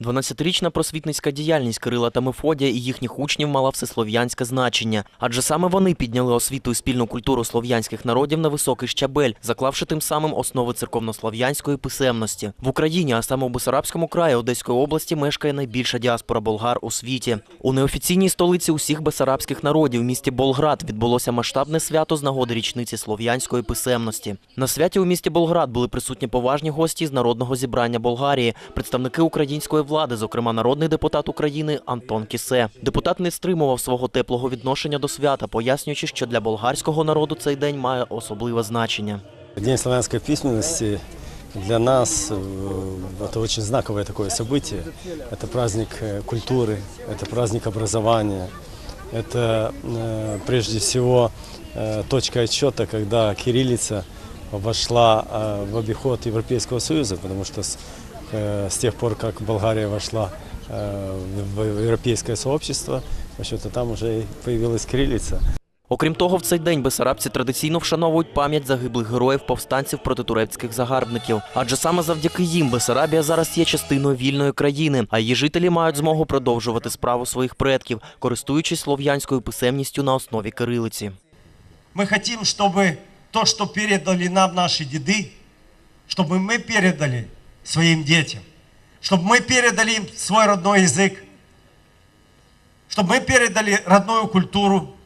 12-річна просвітницька діяльність Кирила та Мефодія і їхніх учнів мала всеслов'янське значення, адже саме вони підняли освіту і спільну культуру слов'янських народів на високий щабель, заклавши тим самим основи церковнослов'янської писемності. В Україні, а саме у Бесарабському краї Одеської області, мешкає найбільша діаспора болгар у світі. У неофіційній столиці усіх бесарабських народів, місті Болград, відбулося масштабне свято з нагоди річниці слов'янської писемності. На святі у місті Болград були присутні поважні гості з народного зібрання Болгарії, представники української влади, зокрема народний депутат України Антон Кісе. Депутат не стримував свого теплого відношення до свята, пояснюючи, що для болгарського народу цей день має особливе значення. День славянской письменности для нас э, это очень знаковое такое событие. Это праздник э, культуры, это праздник образования, это э, прежде всего э, точка отсчета, когда кириллица вошла э, в обиход Европейского Союза, потому что с, э, с тех пор, как Болгария вошла э, в европейское сообщество, в общем-то, там уже и появилась кириллица. Окрім того, в цей день бесарабці традиційно вшановують пам'ять загиблих героїв повстанців проти турецьких загарбників. Адже саме завдяки їм Бесарабія зараз є частиною вільної країни, а її жителі мають змогу продовжувати справу своїх предків, користуючись слов'янською писемністю на основі кирилиці. Мы хотим, чтобы то, что передали нам наши деды, чтобы мы передали своим детям, чтобы мы передали им свой родной язык, чтобы мы передали родную культуру,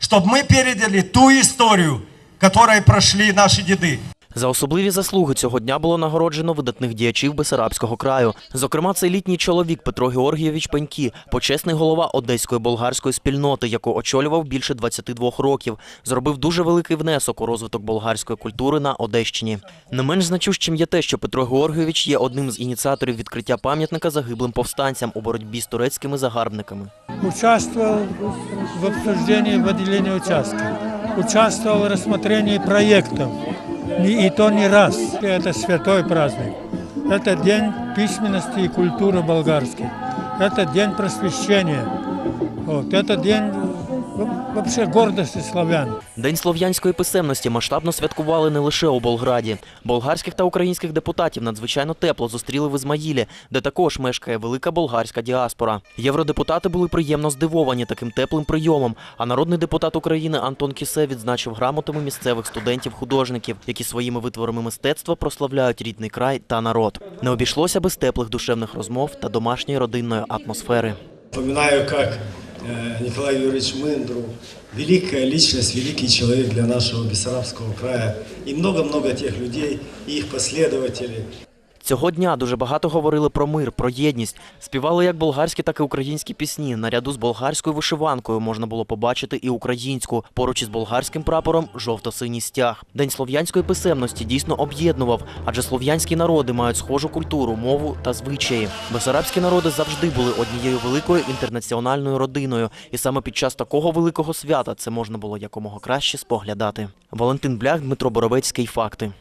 чтобы мы передали ту историю, которой прошли наши деды. За особливі заслуги цього дня було нагороджено видатних діячів Бесарабського краю. Зокрема, цей літній чоловік Петро Георгійович Пенькі, почесний голова одеської болгарської спільноти, яку очолював більше 22 років, зробив дуже великий внесок у розвиток болгарської культури на Одещині. Не менш значущим є те, що Петро Георгійович є одним з ініціаторів відкриття пам'ятника загиблим повстанцям у боротьбі з турецькими загарбниками. участвовал в обсуждении выделения участка, участвовал в рассмотрении проектов, Не- и то не раз. Это святой праздник. Это день письменности и культуры болгарской. Это день просвещения. Вот. Это день в- вообще гордости славян. День слов'янської писемності масштабно святкували не лише у Болграді. Болгарських та українських депутатів надзвичайно тепло зустріли в Ізмаїлі, де також мешкає велика болгарська діаспора. Євродепутати були приємно здивовані таким теплим прийомом. А народний депутат України Антон Кісе відзначив грамотами місцевих студентів-художників, які своїми витворами мистецтва прославляють рідний край та народ. Не обійшлося без теплих душевних розмов та домашньої родинної атмосфери. Как э, Николай Юрьевич Мындру, великая личность, великий человек для нашего Бессарабского края, и много-много тех людей, и их последователей. Цього дня дуже багато говорили про мир, про єдність. Співали як болгарські, так і українські пісні. Наряду з болгарською вишиванкою можна було побачити і українську. Поруч із болгарським прапором жовто-синій стяг. День слов'янської писемності дійсно об'єднував, адже слов'янські народи мають схожу культуру, мову та звичаї. Бесарабські народи завжди були однією великою інтернаціональною родиною, і саме під час такого великого свята це можна було якомога краще споглядати. Валентин Блях, Дмитро Боровецький. Факти.